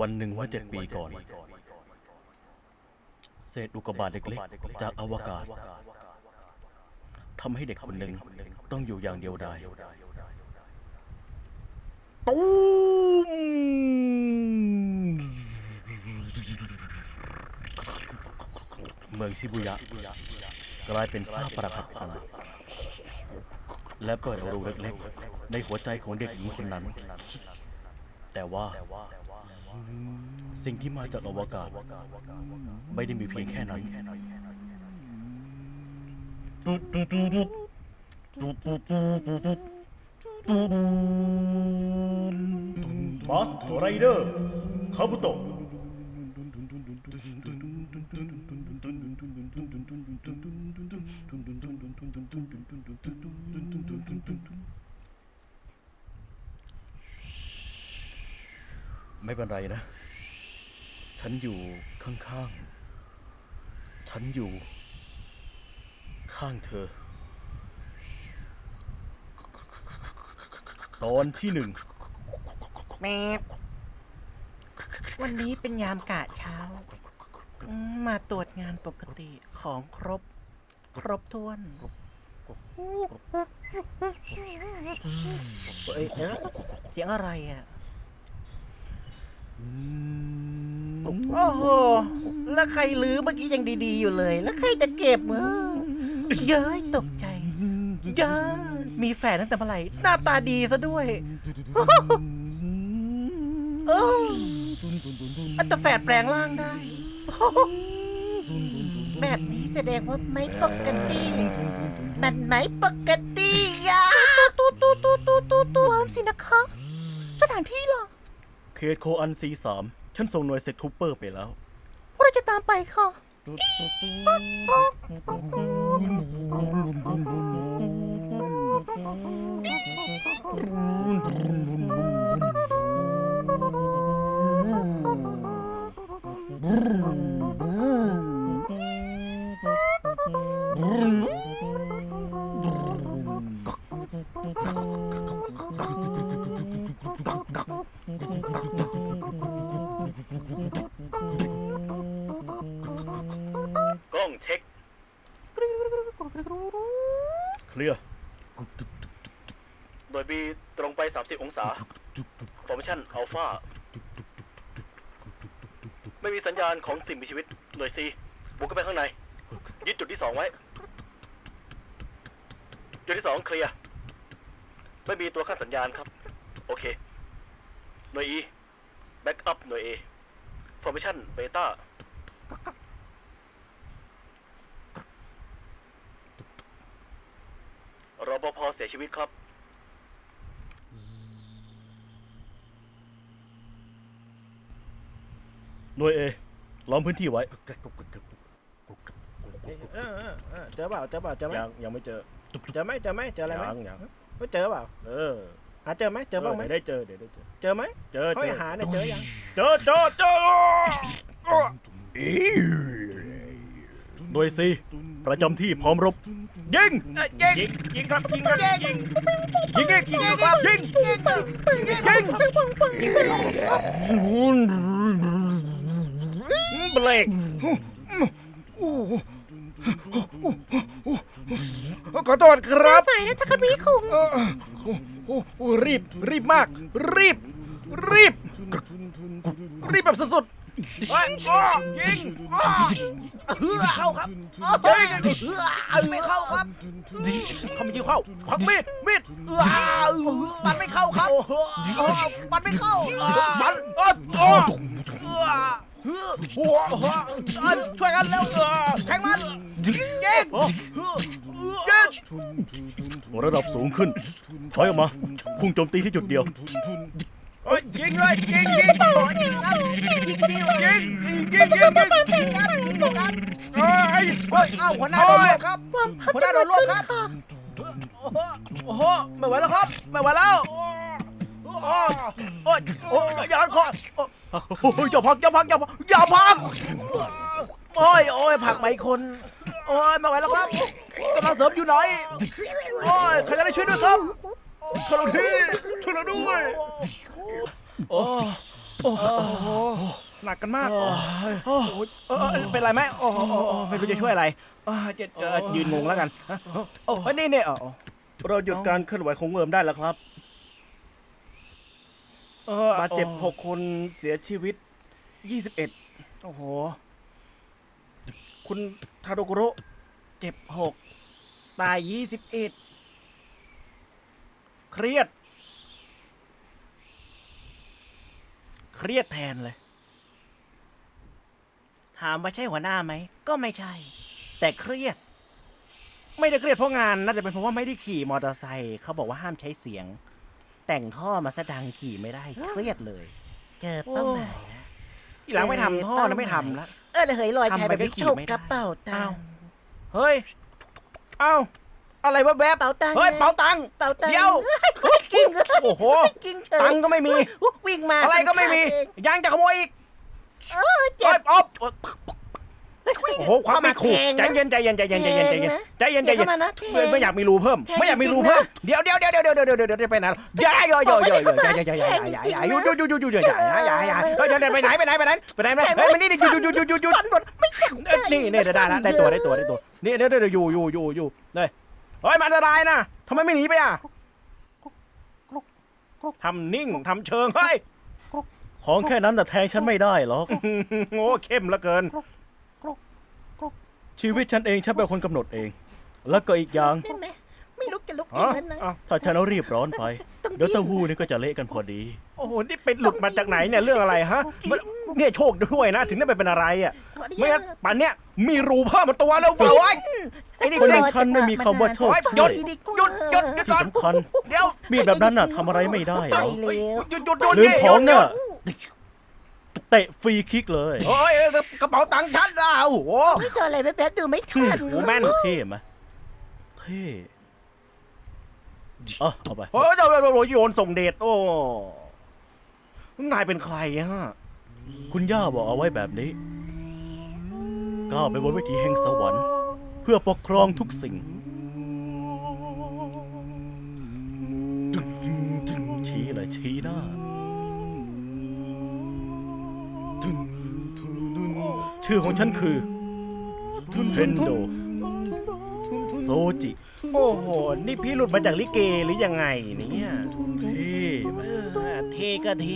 วันหนึ่งเมื่อเจ็ดปีก่อน เศษอุกกาบาตเล็กๆ จากอวกาศทำให้เด็กคนหนึ่งต้องอยู่อย่างเดียวดายตูมเมืองชิบุยะ กลายเป็นซากปรักหักพังและเปิดรูเล็กๆ ในหัวใจของเด็กหญิงคนนั้น แต่ว่า สิ่งที่มาจากอวกาศ ไม่ได้มีเพียงแค่นั้นมาสไรเดอร์คาบุโตะ ไม่เป็นไรนะ ฉันอยู่ข้างๆ ฉันอยู่ ข้างเธอ ตอนที่หนึ่ง แมบวันนี้เป็นยามกะเช้าอืมมาตรวจงานปกติของครบ ครบถ้วน เอ้ยเอ๊ะเสียงอะไรอะ โอ้โห แล้วใครลือเมื่อกี้ยังดีๆอยู่เลย แล้วใครจะเก็บเออเย้ยตกใจ เย้ยมีแฟนตั้งแต่เมื่อไหร่ หน้าตาดีซะด้วยเอออันแต่แฝดแปลงร่างได้ แบบนี้แสดงว่าไม่ปกติ มันไม่ปกติอะตูตูตูตูตูตูวามสินะคะ สถานที่ล่ะ เขตโคอันซีสามฉันส่งหน่วยเซ็ตทูเปอร์ไปแล้ว พวกเราจะตามไปค่ะก เคลียร์โดยบีตรงไป 30 องศาฟอร์มชั่นอัลฟาไม่มีสัญญาณของสิ่งมีชีวิต หน่วยซีบุกเข้าไปข้างใน ยึดจุดที่สองไว้ จุดที่สองเคลียร์ ไม่มีตัวข้าสัญญาณครับ โอเค หน่วย E แบ็กอัพหน่วย A ฟอร์มชั่นเบต้า ปภเสียชีวิตครับ หน่วยเอล้อมพื้นที่ไว้ เออเออเออเจอเปล่าเจอเปล่าเจอไหมยังยังไม่เจอเจอไหมเจอไหมเจออะไรไหมยังยังไม่เจอเปล่าเออหาเจอไหมเจอบ้างไหมเดี๋ยวได้เจอเดี๋ยวได้เจอ เจอไหมเจอเขาเจให้อหาเนี่ยเจอยังเจอเจอเจอหน่วยซีประจำที่พร้อมรบ ยิงยิงยิงครับยิงครับยิงยิงยิงยิงครับยิงยิงเบรกขอโทษครับใส่นะทักมีคุงเออโอ้โหโอ้โหรีบรีบมาก รีบ รีบ รีบแบบสุดๆ เฮ้ยอ้อยิงอ้อเข้าครับยิงเฮือไม่เข้าครับเขาไม่ยิงเข้าควักมีดมีดเออมันไม่เข้าครับมันไม่เข้ามันเออเออช่วยกันเร็วแข่งมันยิงยิงระดับสูงขึ้นถอยออกมา พุ่งโจมตีที่จุดเดียว เฮ้ยยิงเลยยิงยิงยิงครับยิงยิงยิงยิงยิงยิงครับเฮ้ยเฮ้ยเอ้าหัวหน้าโดนรวบครับหัวหน้าโดนรวบครับโอ้โหไม่ไหวแล้วครับไม่ไหวแล้วโอ้โอ้ยโอ้ยอย่าคอโอ้ยอย่าพักอย่าพักอย่าพักอย่าพักโอ้ยโอ้ยผักไหมคนโอ้ยไม่ไหวแล้วครับกำลังเสริมอยู่ไหนโอ้ยใครจะได้ช่วยด้วยครับช่วยเราทีช่วยเราด้วย โอ้โอ้โหหนักกันมากโอ้โหเออเป็นไรไหมโอ้โหไม่รู้จะช่วยอะไรเออจะเออยืนงงแล้วกันฮะโอ้นี่เนี่ยอ๋อเราหยุดการเคลื่อนไหวของเอิมได้แล้วครับเออบาดเจ็บ6คนเสียชีวิต21โอ้โห คุณทาโดโกโรเจ็บหกตายยี่สิบเอ็ดเครียด เครียดแทนเลย ถามว่าใช่หัวหน้าไหม ก็ไม่ใช่ แต่เครียด ไม่ได้เครียดเพราะงานน่าจะเป็นเพราะว่าไม่ได้ขี่มอเตอร์ไซค์เขาบอกว่าห้ามใช้เสียง แต่งท่อมาซะดังขี่ไม่ได้ เครียดเลย เจอเป้าหมายนะทีหลังไม่ทำท่อนะไม่ทำละ เออเฮ้ยลอยชายทำไปแบบนี้ก็ขี่ฉกไม่ได้กระเป๋าตัอ้างวค์ เฮ้ย เอ้า อะไรวะแวบเป๋าตังค์เฮ้ยไงเป๋าตังค์เป๋าตังค์เดี๋ยวกิ้งเอ้ยโอ้โหกิ้งเฉยตังค์ก็ไม่มีวิ่งมาอะไรก็ไม่มีขาดเองยังจะขโมยอีกเออเจ็เฮ้บยอ๊อบโอ้โหความไม่ขู่เข้ามาแทงนะใจเย็นใจเย็นใจเย็นใจเย็นใจเย็นแทงนะใจเย็นใจอย่าเย็นเข้ามานะแทงไม่ไม่อยากมีรูเพิ่มแทงไม่อยากมีรูจริงๆเพิ่มนะเดี๋ยวเดี๋ยวเดี๋ยวเดี๋ยวเดี๋ยวเดี๋ยวเดี๋ยวเดี๋ยวไปไหนเดี๋ยวเดี๋ยวเดี๋ยวเดี๋ยวเดี๋ยวเดี๋ยวเดี๋ยวเดี๋ยวเดี๋ยวเดี๋ยวเดี๋ยวหยุดหยุดหยุดหยุดหยุดหยุดหยุดหยุดหยุดหยุดหยุดหยุดไปไหนไปไหนไปไหนไปไหนไปไหนเฮ้ยมันนี่หยุดหยุดหยุดหยุดหยุดหยุดฟันหมดไม่ใช่ของเอ้ยนี่นี่ได้แล้วได้ตัวได้ตัวได้ตัวนี่เดี๋ยวเดี๋ยวอยู่อยู่อยู่อยู่เลย เฮ้ยมันอันตรายนะทำไมไม่หนีไปอะทำนิ่งทำเชิงเฮ้ยของแค่นั้นแต่ะแทงฉันไม่ได้หรอกโง่เข้มเหลือเกิน ชีวิตฉันเองฉันเป็นคนกำหนดเอง แล้วก็อีกอย่างเห็นไหมไม่ลุกจะลุกเองแล้วนะอ้าวถ้าฉันเอารีบร้อนไปต้องเดี๋ยวเต้าหู้นี่ก็จะเละกันพอดี โอ้โห นี่เป็นหลุดมาจากไหนเนี่ยเรื่องอะไรฮะมัน เนี่ยโชคด้วยนะ ถึงได้ไปเป็นอะไรอะขออนุไม่ญางั้ตนป่านเนี้ยมีรูเพิ่มมาตัวแล้วเปล่าไอ้ไอ้นี่คนอเด็ย่ากงฉันไม่มีคำว่าโชคโอ้ยช่วยหยุดหยุดหยุดหยุดที่ก่อนสำคัญเดี๋ยวมีดแบบนั้นน่ะทำอะไรไม่ได้หไปรอกเร็วหยุดหยุดหยุดลืมของหยุน่ะดเตะฟรีคิกเลยโอ้ยกระเป๋าตังค์ฉันอ้าวโอ้โหไม่เจออะไรแป๊บๆดูไม่ทันโอ้แม่นเท่ไหมเท่เอะเอาไปโอ้ยเดี๋ยวเดี๋ยวเดี๋ยวโยนส่งเดชโอ้นายเป็นใครฮะ คุณย่าบอกเอาไว้แบบนี้ ก้าวไปบนวิถีแห่งสวรรค์ เพื่อปกครองทุกสิ่งชี้เลยชี้หน้าชื่อของฉันคือเทนโดโซจิ โอ้โห นี่พี่หลุดมาจากลิเกหรือยังไงเนี่ย เท่ไหมเออเทก็เท